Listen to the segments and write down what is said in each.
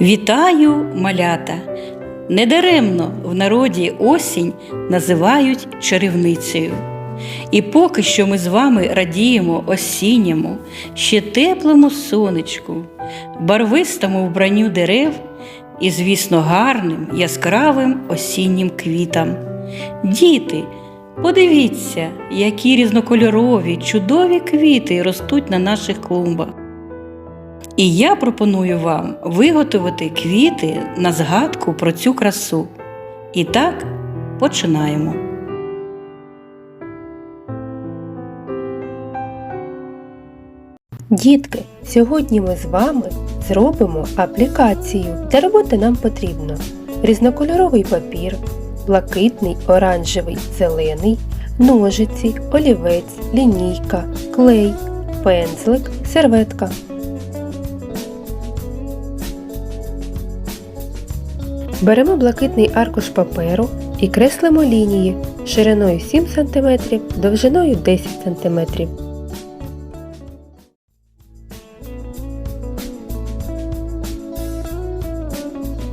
Вітаю, малята! Недаремно в народі осінь називають чарівницею. І поки що ми з вами радіємо осінньому, ще теплому сонечку, барвистому вбранню дерев і, звісно, гарним яскравим осіннім квітам. Діти, подивіться, які різнокольорові, чудові квіти ростуть на наших клумбах. І я пропоную вам виготовити квіти на згадку про цю красу. І так, починаємо. Дітки, сьогодні ми з вами зробимо аплікацію. Для роботи нам потрібно різнокольоровий папір, блакитний, оранжевий, зелений, ножиці, олівець, лінійка, клей, пензлик, серветка. Беремо блакитний аркуш паперу і креслимо лінії шириною 7 см, довжиною 10 см.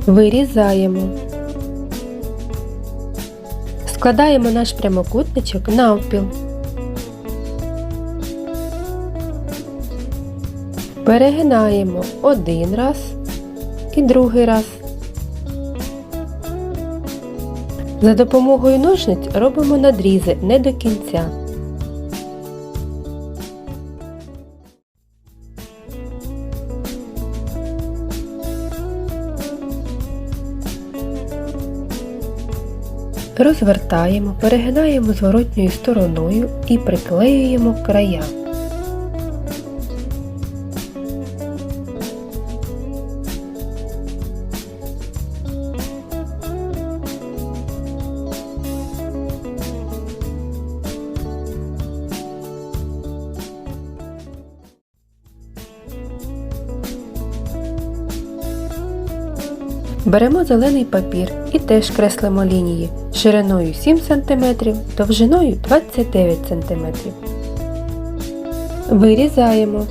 Вирізаємо. Складаємо наш прямокутничок навпіл. Перегинаємо один раз і другий раз. За допомогою ножниць робимо надрізи не до кінця. Розвертаємо, перегинаємо зворотньою стороною і приклеюємо края. Беремо зелений папір і теж креслимо лінії шириною 7 см, довжиною 29 см. Вирізаємо.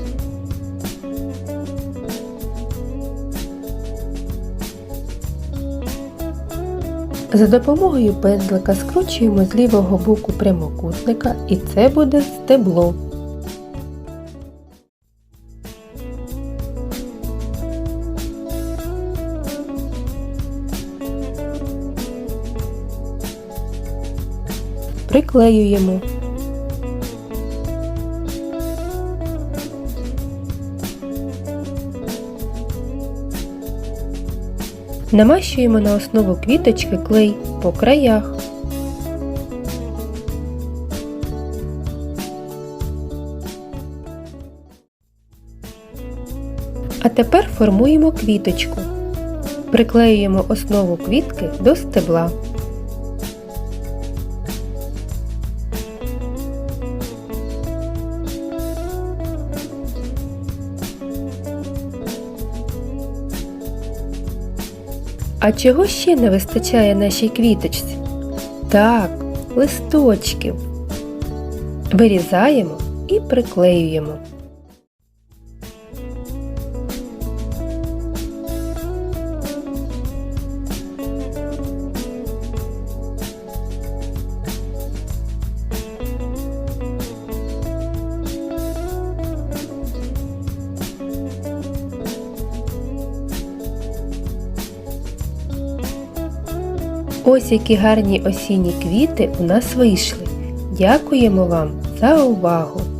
За допомогою пензлика скручуємо з лівого боку прямокутника і це буде стебло. Приклеюємо. Намащуємо на основу квіточки клей по краях. А тепер формуємо квіточку. Приклеюємо основу квітки до стебла. А чого ще не вистачає нашій квіточці? Так, листочків. Вирізаємо і приклеюємо. Ось які гарні осінні квіти у нас вийшли. Дякуємо вам за увагу!